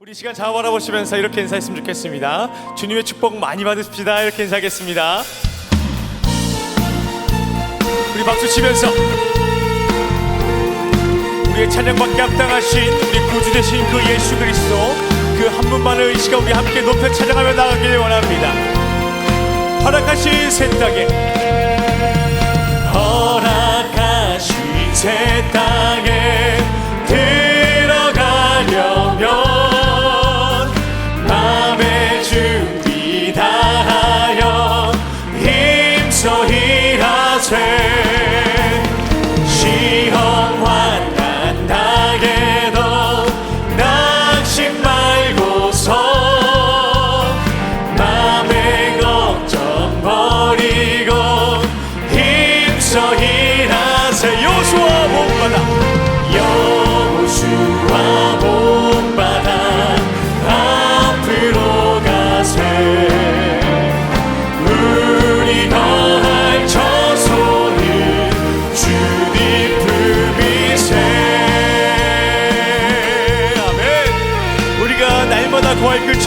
우리 시간 잘 바라보시면서 이렇게 인사했으면 좋겠습니다. 주님의 축복 많이 받으십시다. 이렇게 인사하겠습니다. 우리 박수 치면서 우리의 찬양밖에 합당하신 우리 구주 되신 그 예수 그리스도 그 한 분만의 의지가 우리 함께 높여 찬양하며 나가길 원합니다. 허락하신 새 땅에 허락하신 새 땅에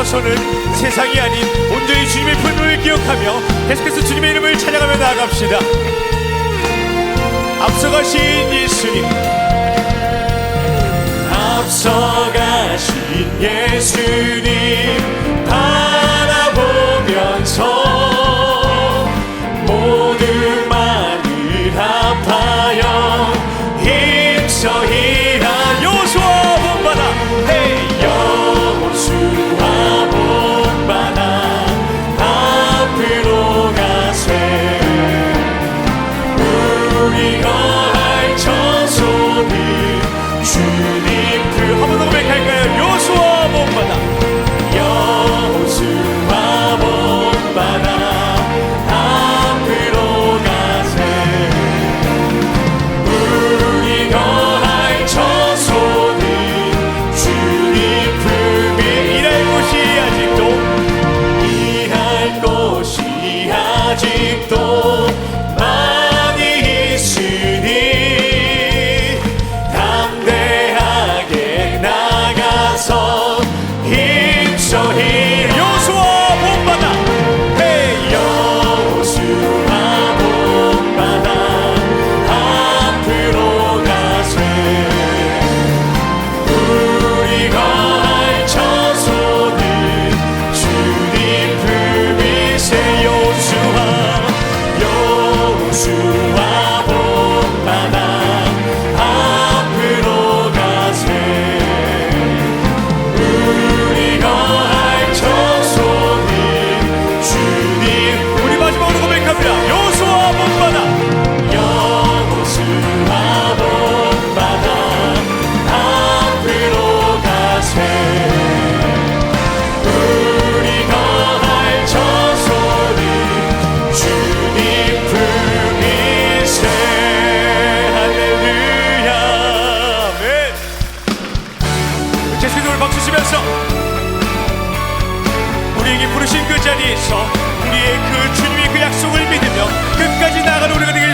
첫 손을 세상이 아닌 온전히 주님의 분노를 기억하며 계속해서 주님의 이름을 찬양하며 나아갑시다. 앞서가신 예수님 앞서가신 예수님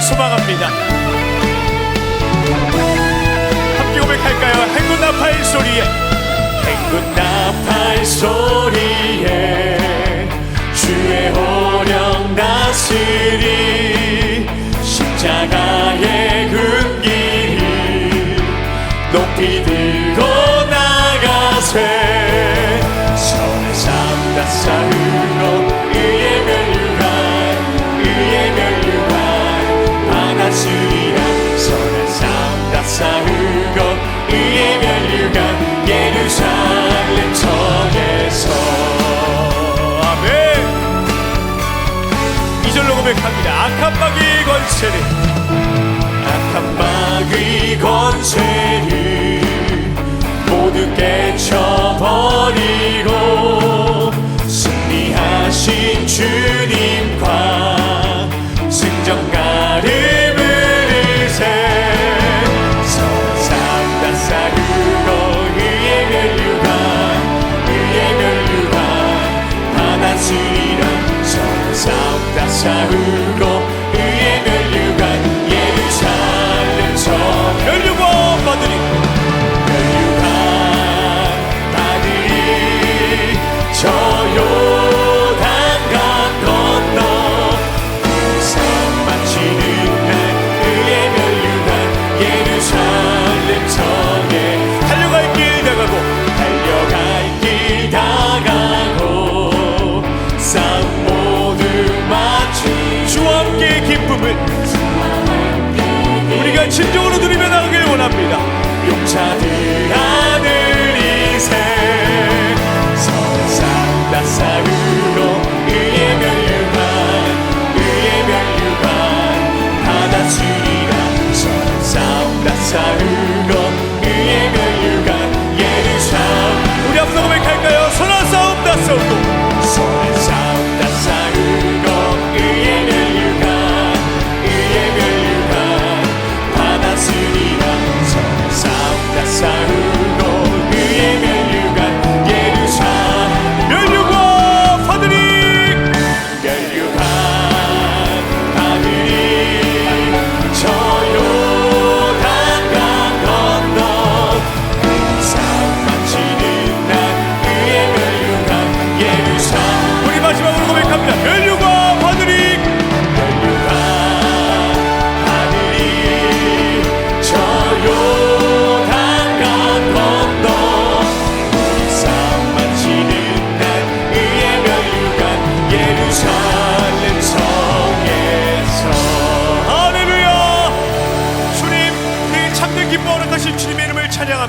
소망합니다. 함께 고백할까요? 행군 나팔 소리에 행군 나팔 소리에 주의 호령 나시 안타막이 권세리. 안타막이 권세리. 모두 깨쳐 진정으로 누리며 나가길 원합니다. 용차들 하늘 인생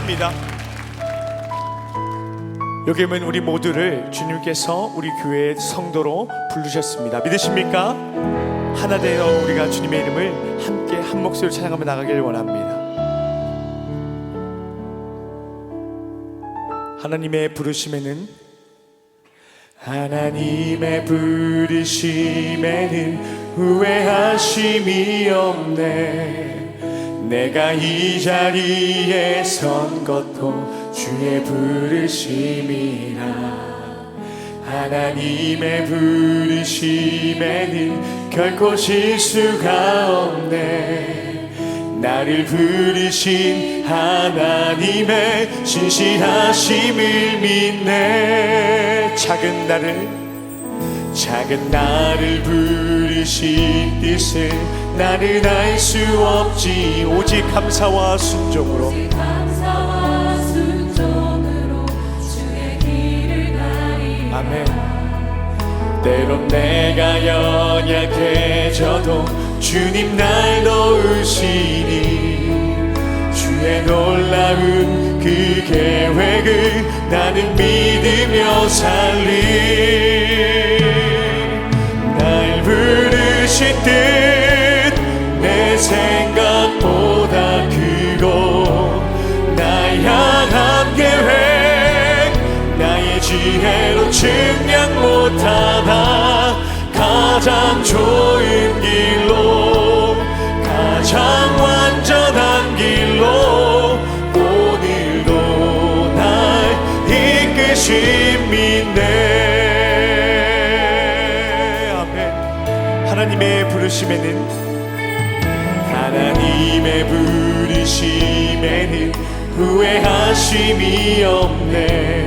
찬양합니다. 여기 오면 우리 모두를 주님께서 우리 교회의 성도로 부르셨습니다. 믿으십니까? 하나 되어 우리가 주님의 이름을 함께 한 목소리로 찬양하며 나가길 원합니다. 하나님의 부르심에는 하나님의 부르심에는 후회하심이 없네 내가 이 자리에 선 것도 주의 부르심이라. 하나님의 부르심에는 결코 실수가 없네. 나를 부르신 하나님의 신실하심을 믿네. 작은 나를 작은 나를 부르신 뜻을 나는 알 수 없지. 오직 감사와 순종으로. 감사와 순종으로 주의 길을 가리라. 아멘. 때론 내가 연약해져도 주님 날 도우시니 주의 놀라운 그 계획을 나는 믿으며 살리 측량 못하다 가장 좋은 길로 가장 완전한 길로 오늘도 날 이끄심 믿네 아멘. 하나님의 부르심에는 하나님의 부르심에는 후회하심이 없네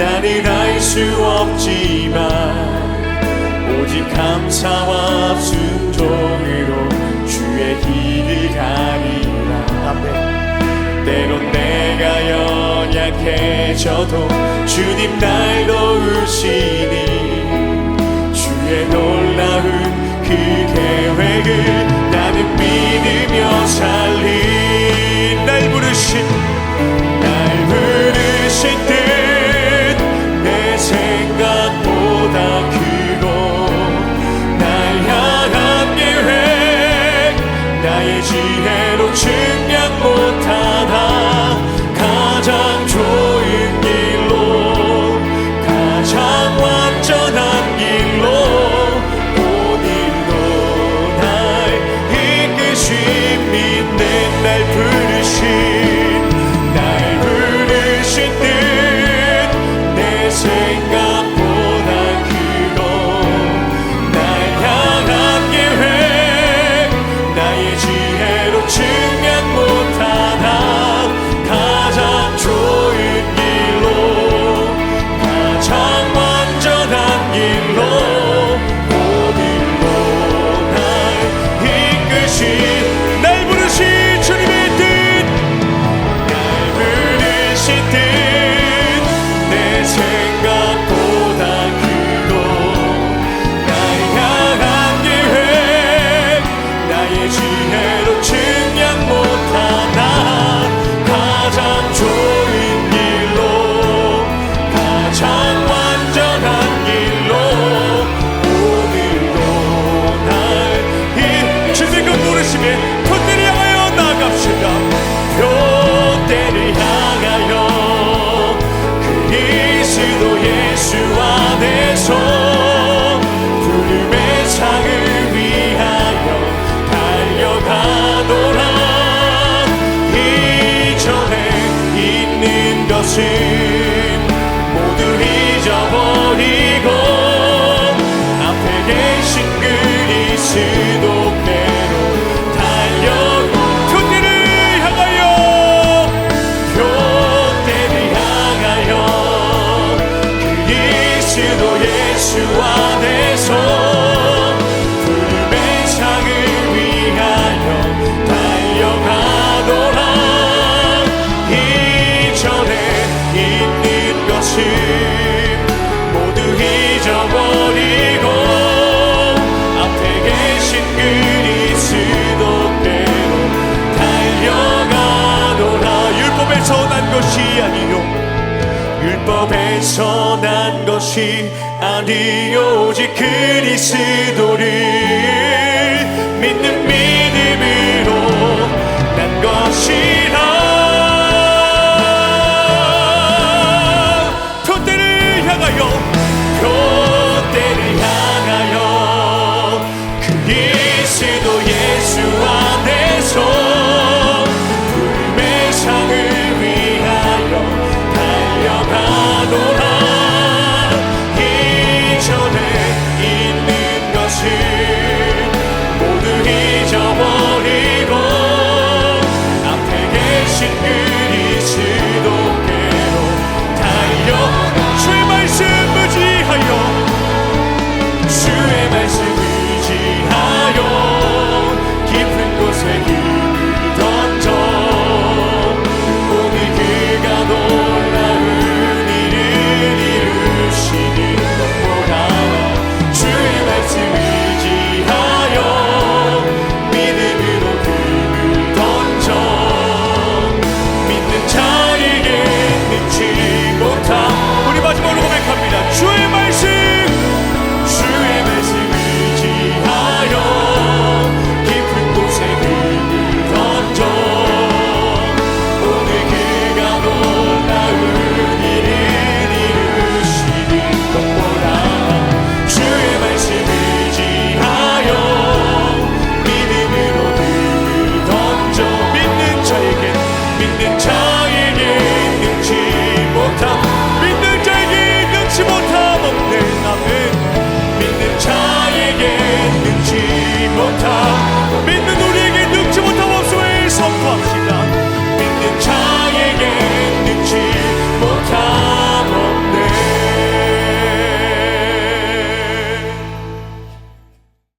나는 알 수 없지만 오직 감사와 순종으로 주의 길을 가리라. 아멘. 때론 내가 연약해져도 주님 날 도우시니 나의 지혜로 측량 못하다. 가장 율법에서 난 것이 아니 오직 그리스도를